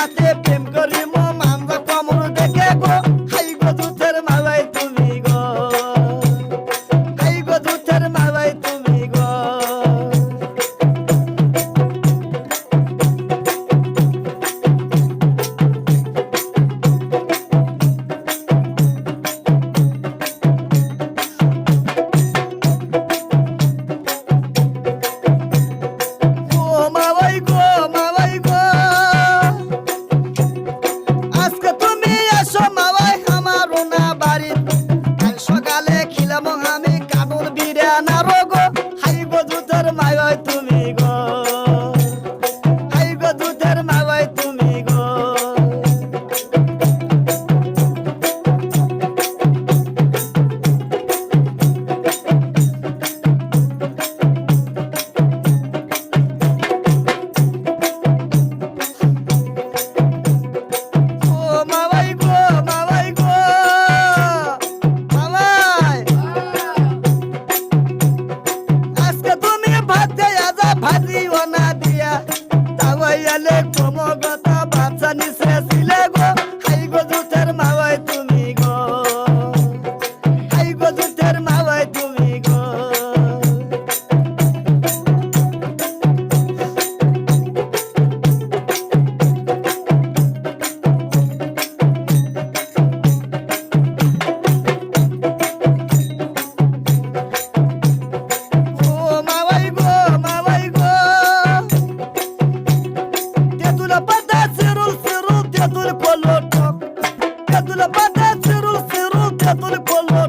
I did. அது ஒன்ன بدات سرو سرو تطلب والله